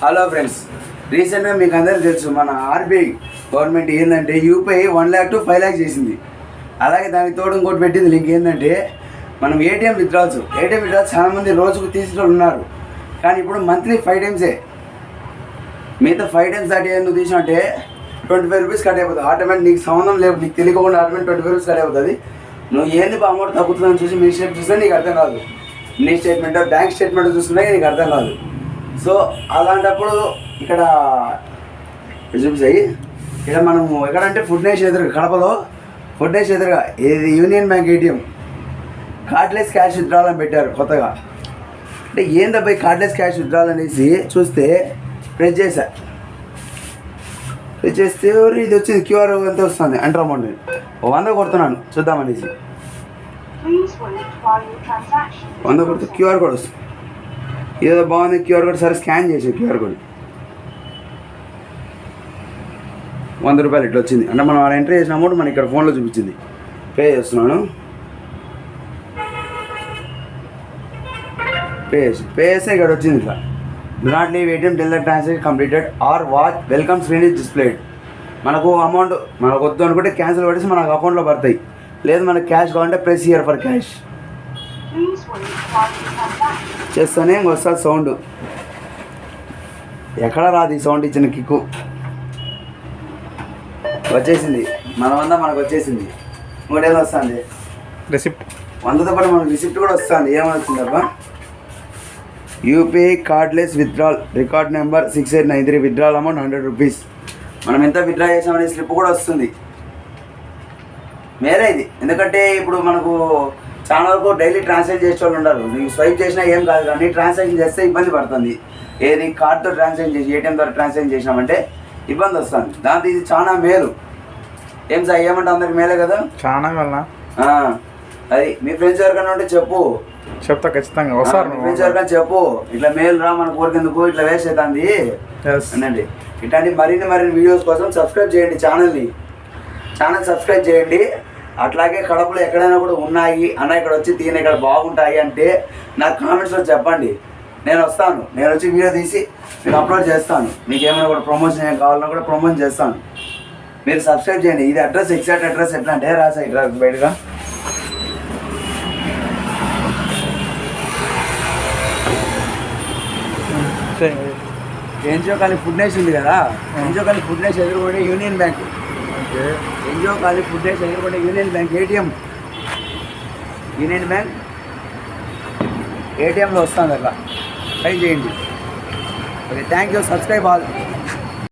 Hello friends రీసెంట్గా మీకు అందరికీ తెలుసు మన ఆర్బీఐ గవర్నమెంట్ ఏంటంటే UPI one lakh to five lakh చేసింది. అలాగే దానికి తోడు ఇంకోటి పెట్టింది లింక్ ఏంటంటే మనం ఏటీఎం విత్డ్రాల్స్ ఏటీఎం విత్డ్రాల్స్ చాలామంది రోజుకు తీసుకుని ఉన్నారు. కానీ ఇప్పుడు మంత్లీ ఫైవ్ టైమ్సే మిగతా ఫైవ్ టైమ్స్ దాటి నువ్వు తీసినట్టే ట్వంటీ ఫైవ్ రూపీస్ కట్ అయిపోతుంది. ఆటోమేటిక్ నీకు సంబంధం లేదు నీకు తెలియకుండా automatic twenty five rupees cut అయిపోతుంది. నువ్వు ఏంది అమౌంట్ తగ్గుతుందని చూసి మీ స్టేట్ చూస్తే నీకు అర్థం కాదు. నీ స్టేట్మెంట్ బ్యాంక్ స్టేట్మెంట్ చూసుకుంటే నీకు అర్థం కాదు. సో అలాంటప్పుడు ఇక్కడ చూపిస్తాయి. ఇక్కడ మనము ఎక్కడంటే ఫుడ్ నేష్ ఎదురుగా కడపలో ఫుడ్ నేష్ ఎదురుగా ఇది union bank ATM cardless cash withdrawal అని పెట్టారు కొత్తగా. అంటే ఏందబ్బా కార్డ్లెస్ క్యాష్ విత్డ్రాల్ అనేసి చూస్తే ప్రెస్ చేశా. ప్రెస్ చేస్తే ఇది వచ్చింది? క్యూఆర్ ఎంత వస్తుంది? ఎంటర్ అమౌంట్ వంద కొడుతున్నాను చూద్దామనేసి. వంద కొడితే క్యూఆర్ కోడ్ వస్తుంది. ఏదో బాగుంది క్యూఆర్ కోడ్ సరే స్కాన్ చేసి క్యూఆర్ కోడ్. వంద రూపాయలు ఇట్లా వచ్చింది. అంటే మనం ఎంటర్ చేసిన అమౌంట్ మన ఇక్కడ ఫోన్లో చూపించింది. పే చేస్తున్నాను. పే చేసి పే చేస్తే ఇక్కడ వచ్చింది ఇట్లా. Do not leave ATM till the transaction completed or watch welcome screen is displayed మనకు అమౌంట్ మనకు వద్దు అనుకుంటే క్యాన్సిల్ పడేసి మనకు అకౌంట్లో పడతాయి. లేదు మనకు క్యాష్ కావాలంటే ప్రెస్ ఇయర్ ఫర్ క్యాష్ చేస్తేనే వస్తుంది సౌండ్. ఎక్కడ రాదు ఈ సౌండ్ ఇచ్చిన కిక్కు. వచ్చేసింది. మన వంద మనకు వచ్చేసింది. ఇంకోటేదో వస్తుంది. రెసిప్ట్. వందతో పాటు మనకు రిసిప్ట్ కూడా వస్తుంది. ఏమని వచ్చిందబ్బా UPI cardless withdrawal record number six eight nine three withdrawal amount hundred rupees. మనం ఎంత విత్డ్రా చేసామనే స్లిప్ కూడా వస్తుంది. మేరే ఇది. ఎందుకంటే ఇప్పుడు మనకు చాలా వరకు డైలీ ట్రాన్సాక్షన్ చేసే వాళ్ళు ఉండరు. నీకు స్వైప్ చేసినా ఏం కాదు కానీ ట్రాన్సాక్షన్ చేస్తే ఇబ్బంది పడుతుంది. ఏది కార్డ్తో ట్రాన్సాక్షన్ చేసి ఏటీఎం ద్వారా ట్రాన్సాక్షన్ చేసినామంటే ఇబ్బంది వస్తుంది. దాంతో ఇది చాలా మేలు. ఏం సార్ ఏమంటే అందరికి మేలే కదా? చాలా వల్ల అది మీ ఫ్రెండ్స్ ఎవరికైనా ఉంటే చెప్పు. చెప్తా ఖచ్చితంగా. వస్తారు ఫ్రెండ్స్ ఎవరికైనా చెప్పు. ఇట్లా మేలు రా మన కోరికెందుకు ఇట్లా వేస్ట్ అవుతుంది. అనండి. ఇట్లాంటి మరిన్ని మరిన్ని వీడియోస్ కోసం సబ్స్క్రైబ్ చేయండి ఛానల్ని ఛానల్ సబ్స్క్రైబ్ చేయండి. అట్లాగే కడపలో ఎక్కడైనా కూడా ఉన్నాయి. అన్న ఇక్కడ వచ్చి తీయన ఇక్కడ బాగుంటాయి అంటే నాకు కామెంట్స్లో చెప్పండి. నేను వస్తాను. నేను వచ్చి వీడియో తీసి మీకు అప్లోడ్ చేస్తాను. మీకు ఏమైనా కూడా ప్రమోషన్ ఏం కావాలన్నా కూడా ప్రమోషన్ చేస్తాను. మీరు సబ్స్క్రైబ్ చేయండి. ఇది అడ్రస్ ఎగ్జాక్ట్ అడ్రస్ ఎట్లా అంటే రాసా ఇట్లా బయటగా. ఎన్జిఓ కాలి ఫుడ్ నేషన్ ఉంది కదా. ఎన్జిఓ కాలి food nation ఎదురుకుంటే union bank NGO college food nation ఎదురుకుంటే union bank ATM union bank ఏటీఎంలో వస్తుంది అట్లా. ట్రై చేయండి. Okay thank you subscribe all